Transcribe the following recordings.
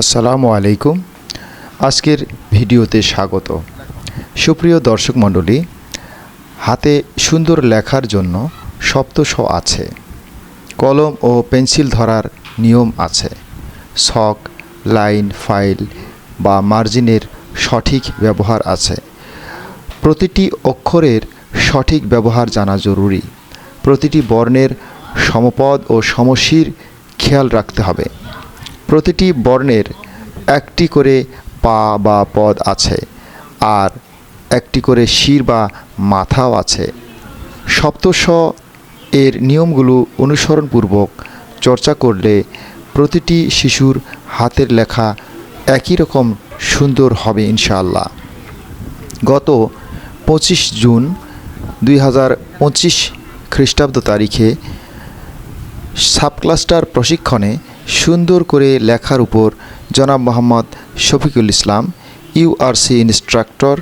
আসসালামু আলাইকুম। আজকের ভিডিওতে স্বাগত। সুপ্রিয় দর্শক মণ্ডলী, হাতে সুন্দর লেখার জন্য সপ্তশ আছে। কলম ও পেন্সিল ধরার নিয়ম আছে। ছক, লাইন, ফাইল বা মার্জিনের সঠিক ব্যবহার আছে। প্রতিটি অক্ষরের সঠিক ব্যবহার জানা জরুরি। প্রতিটি বর্ণের সমপদ ও সমশির খেয়াল রাখতে হবে। প্রতিটি বর্ণের একটি করে পা বা পদ আছে, আর একটি করে শির বা মাথাও আছে। সপ্তস্ব এর নিয়মগুলো অনুসরণপূর্বক চর্চা করলে প্রতিটি শিশুর হাতের লেখা একই রকম সুন্দর হবে ইনশাআল্লাহ। গত পঁচিশ জুন দুই হাজার পঁচিশ খ্রিস্টাব্দ তারিখে সাবক্লাস্টার প্রশিক্ষণে সুন্দর করে লেখার উপর জনাব মোহাম্মদ শফিকুল ইসলাম ইউআরসি ইনস্ট্রাক্টর,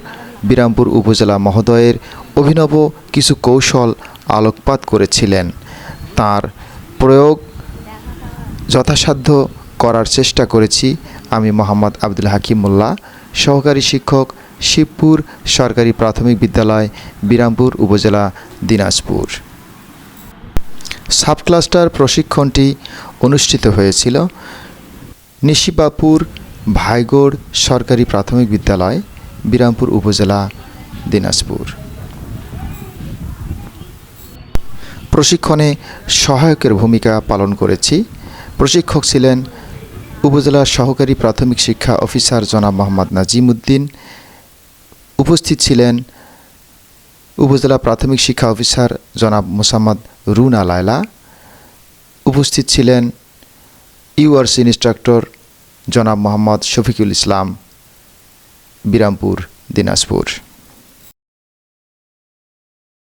বিরামপুর উপজেলা মহোদয়ের অভিনব কিছু কৌশল আলোকপাত করেছিলেন। তার প্রয়োগ যথাসাধ্য করার চেষ্টা করেছি। আমি মোহাম্মদ আব্দুল হাকিম মোল্লা, সহকারী শিক্ষক, শিবপুর সরকারি প্রাথমিক বিদ্যালয়, বিরামপুর উপজেলা দিনাজপুর। সাবক্লাস্টার প্রশিক্ষণটি অনুষ্ঠিত হয়েছিল নিশিবাপুর ভাইগড় সরকারি প্রাথমিক বিদ্যালয়, বিরামপুর উপজেলা, দিনাজপুর। প্রশিক্ষণে সহায়কের ভূমিকা পালন করেছি। প্রশিক্ষক ছিলেন উপজেলা সহকারী প্রাথমিক শিক্ষা অফিসার জনাব মোহাম্মদ নাজিম উদ্দিন উপস্থিত ছিলেন উপজেলা প্রাথমিক শিক্ষা অফিসার জনাব মোসাম্মদ রুনা লায়লা। উপস্থিত ছিলেন ইউআরসি ইন্সট্রাক্টর জনাব মোহাম্মদ শফিকুল ইসলাম, বিরামপুর, দিনাজপুর।